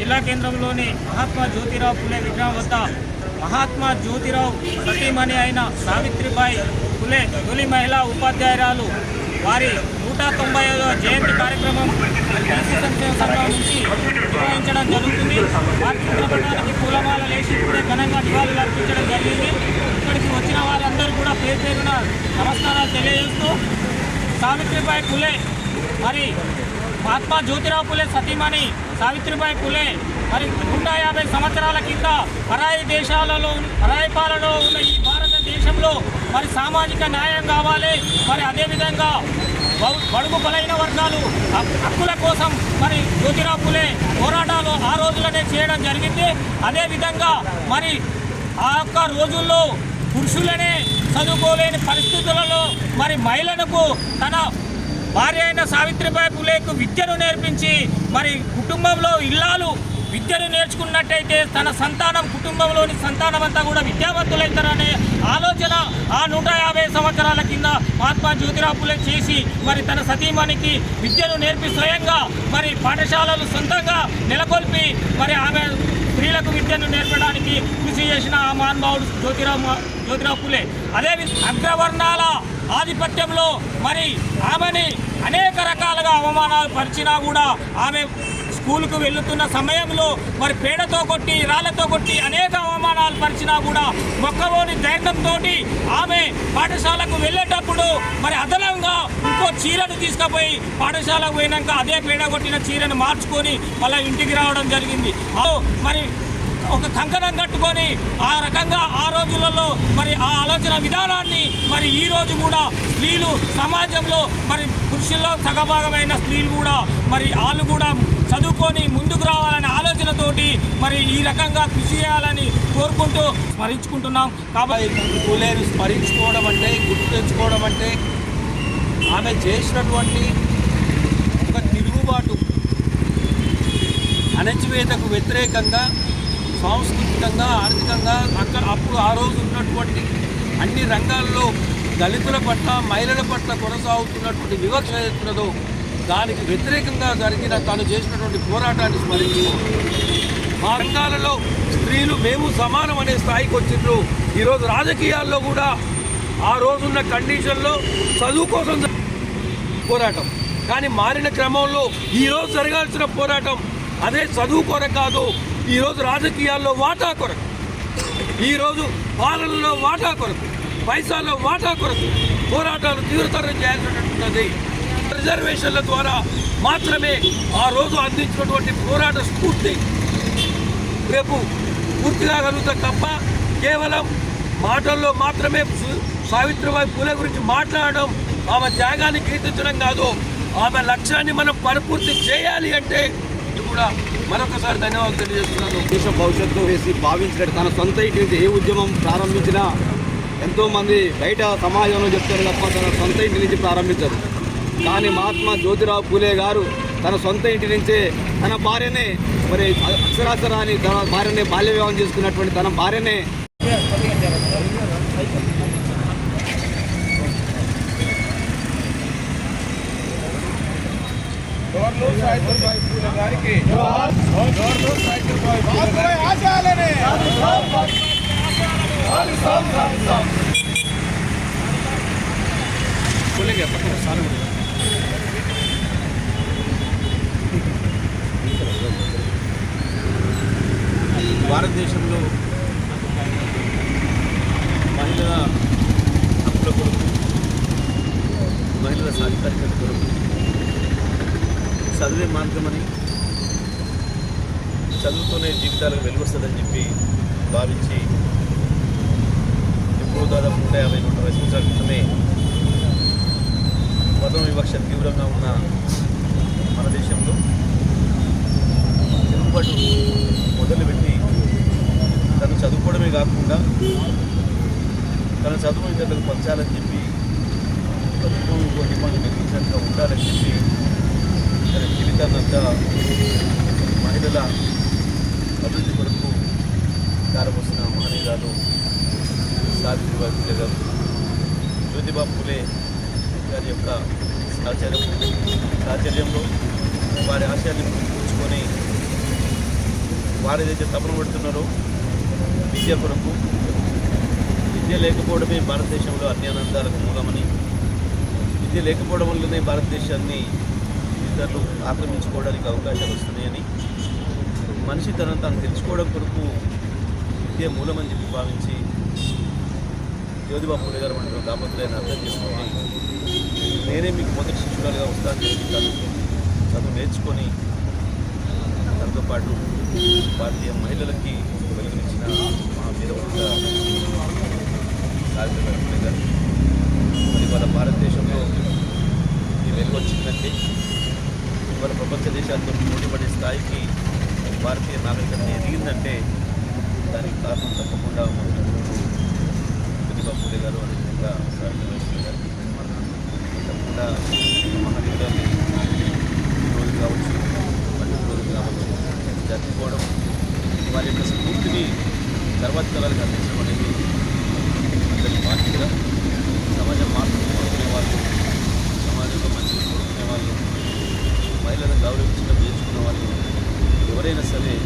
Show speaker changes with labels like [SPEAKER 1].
[SPEAKER 1] జిల్లా కేంద్రంలోని మహాత్మా జ్యోతిరావు పులే విగ్రహం వద్ద మహాత్మా జ్యోతిరావు సతీమణి అయిన సావిత్రిబాయి పులే తొలి మహిళా ఉపాధ్యాయురాలు. వారి నూట తొంభై ఐదవ జయంతి కార్యక్రమం బీసీ సంక్షేమ సంఘం నుంచి నిర్వహించడం జరుగుతుంది. వారి చిత్రపటానికి పూలమాల లేచి ఇప్పుడే ఘనంగా నివాళులు అర్పించడం జరిగింది. ఇక్కడికి వచ్చిన వారందరూ కూడా పేరు పేరున నమస్కారాలు తెలియజేస్తూ సావిత్రిబాయి పులే మరి మహాత్మా జ్యోతిరావు పులే సతీమణి సావిత్రిబాయి పులే మరి నూట యాభై సంవత్సరాల కింద పరాయి దేశాలలో పరాయి పాలలో ఉన్న ఈ భారతదేశంలో మరి సామాజిక న్యాయం కావాలి. మరి అదేవిధంగా బడుగు బలైన వర్గాలు హక్కుల కోసం మరి జ్యోతిరావు పులే పోరాటాలు ఆ రోజులనే చేయడం జరిగింది. అదేవిధంగా మరి ఆ యొక్క రోజుల్లో పురుషులనే చదువుకోలేని పరిస్థితులలో మరి మహిళలకు తన భార్య అయిన సావిత్రిబాయి పులేకు విద్యను నేర్పించి మరి కుటుంబంలో ఇల్లాలు విద్యను నేర్చుకున్నట్టయితే తన సంతానం కుటుంబంలోని సంతానం అంతా కూడా విద్యావంతులైతారనే ఆలోచన ఆ నూట యాభై సంవత్సరాల కింద మహాత్మా జ్యోతిరాపులే చేసి మరి తన సతీమణికి విద్యను నేర్పి స్వయంగా మరి పాఠశాలలు సొంతంగా నెలకొల్పి మరి ఆమె స్త్రీలకు విద్యను నేర్పడానికి కృషి చేసిన ఆ మహానుభావుడు జ్యోతిరావు జ్యోతిరావు పులే. అదే అగ్రవర్ణాల ఆధిపత్యంలో మరి ఆమెని అనేక రకాలుగా అవమానాలు పరిచినా కూడా ఆమె స్కూల్కు వెళ్తున్న సమయంలో మరి పేడతో కొట్టి రాళ్ళతో కొట్టి అనేక అవమానాలు పరిచినా కూడా మొక్కలోని ధైర్యంతో ఆమె పాఠశాలకు వెళ్ళేటప్పుడు మరి అదనంగా ఇంకో చీరను తీసుకుపోయి పాఠశాలకు పోయినాక అదే పేడ కొట్టిన చీరను మార్చుకొని మళ్ళీ ఇంటికి రావడం జరిగింది. మరి ఒక కంకణం కట్టుకొని ఆ రకంగా ఆ రోజులలో మరి ఆ ఆలోచన విధానాన్ని మరి ఈ రోజు కూడా స్త్రీలు సమాజంలో మరి పురుషుల్లో సగభాగమైన స్త్రీలు కూడా మరి వాళ్ళు కూడా చదువుకొని ముందుకు రావాలనే ఆలోచనతోటి మరి ఈ రకంగా కృషి చేయాలని కోరుకుంటూ స్మరించుకుంటున్నాం. కాబట్టి
[SPEAKER 2] కూలేరు స్మరించుకోవడం అంటే గుర్తు తెచ్చుకోవడం అంటే ఆమె చేసినటువంటి ఒక తిరుగుబాటు అణచివేతకు వ్యతిరేకంగా సాంస్కృతికంగా ఆర్థికంగా అక్కడ అప్పుడు ఆ రోజు ఉన్నటువంటి అన్ని రంగాల్లో దళితుల పట్ల మహిళల పట్ల కొనసాగుతున్నటువంటి వివక్ష ఎత్తున్నదో దానికి వ్యతిరేకంగా జరిగిన తాను చేసినటువంటి పోరాటాన్ని స్మరించుకోవాలి. మా రంగాలలో స్త్రీలు మేము సమానం అనే స్థాయికి వచ్చిండ్రు. ఈరోజు రాజకీయాల్లో కూడా ఆ రోజున్న కండిషన్లో చదువు కోసం పోరాటం. కానీ మారిన క్రమంలో ఈరోజు జరగాల్సిన పోరాటం అదే చదువు కొరకు కాదు ఈరోజు రాజకీయాల్లో వాటా కొరకు ఈరోజు పాలనలో వాటా కొరకు పైసాల్లో వాటా కొరకు పోరాటాలు తీవ్రతరం చేయాల్సినటువంటిది. రిజర్వేషన్ల ద్వారా మాత్రమే ఆ రోజు అందించినటువంటి పోరాట స్ఫూర్తి రేపు పూర్తి కాగలుగుతాం తప్ప కేవలం మాటల్లో మాత్రమే సావిత్రిబాయి పూలే గురించి మాట్లాడడం ఆమె త్యాగాన్ని కీర్తించడం కాదు. ఆమె లక్ష్యాన్ని మనం పరిపూర్తి చేయాలి అంటే ఇది కూడా మరొకసారి ధన్యవాదాలు తెలియజేస్తున్నాను.
[SPEAKER 3] దేశ భవిష్యత్తు వేసి భావించినట్టు తన సొంత ఇంటి నుంచి ఏ ఉద్యమం ప్రారంభించినా ఎంతోమంది బయట సమాజంలో చెప్తారు తప్ప తన సొంత ఇంటి నుంచి ప్రారంభించరు. కానీ మహాత్మా జ్యోతిరావు పూలే గారు తన సొంత ఇంటి నుంచే తన భార్యనే మరి అక్షరాక్షరాన్ని తన భార్యనే బాల్య వివాహం చేసుకున్నటువంటి తన భార్యనే
[SPEAKER 2] భారతదేశంలో మహిళల హక్కుల కొరకు మహిళల సాధికారికత కొరకు చదివే మార్గమని చదువుతూనే జీవితాలకు వెలుగొస్తుందని చెప్పి భావించి ఎప్పుడో దాదాపు నూట యాభై నూట అరవై సంవత్సరాల క్రితమే మతం వివక్ష తీవ్రంగా ఉన్న మన దేశంలో తిరుగుబాటు మొదలుపెట్టి తను చదువుకోవడమే
[SPEAKER 4] కాకుండా తన చదువు ఇతరులకు పంచాలని చెప్పి ప్రభుత్వం ఇంకో డిమాండ్ నిర్మించినట్టుగా ఉండాలని చెప్పి తన మహిళల అభివృద్ధి కొరకు కారమొస్తున్న మహనీయురాలు సావిత్రిబాయి పూలే గారు జ్యోతిబా ఫులే గారి యొక్క సాచర్యం సాచర్యంలో వారి ఆశయాన్ని పుచ్చుకొని వారేదైతే తపన పడుతున్నారో విద్య కొరకు విద్య లేకపోవడమే భారతదేశంలో అన్యానందాలకు మూలమని విద్య లేకపోవడం వల్లనే భారతదేశాన్ని ఇతరులు ఆక్రమించుకోవడానికి అవకాశాలు వస్తున్నాయని మనిషి తనను తాను తెలుసుకోవడం కొరకు విద్య మూలమని చెప్పి భావించి జ్యోతిబా గారు మన దాపత్రయాన్ని అర్థం చేసుకొని నేనే మీకు మొదటి శిష్యురాలుగా వస్తాను చెప్పి తను చదువు నేర్చుకొని తనతో పాటు భారతీయ మహిళలకి వెలుగునిచ్చిన మా వీరవంత సావిత్రిబాయి గారు మరి వాళ్ళ భారతదేశంలో ఈ వెలుగు వచ్చిందంటే ఇవాళ ప్రపంచ దేశాలతో పోటీపడే స్థాయికి భారతీయ నాగరికత ఎదిగిందంటే దానికి కారణం తప్పకుండా ప్రతిభా పూలే గారు అదేవిధంగా సావిత్రిబాయి గారు. తప్పకుండా మహనీయులని ఎవరైనా సరే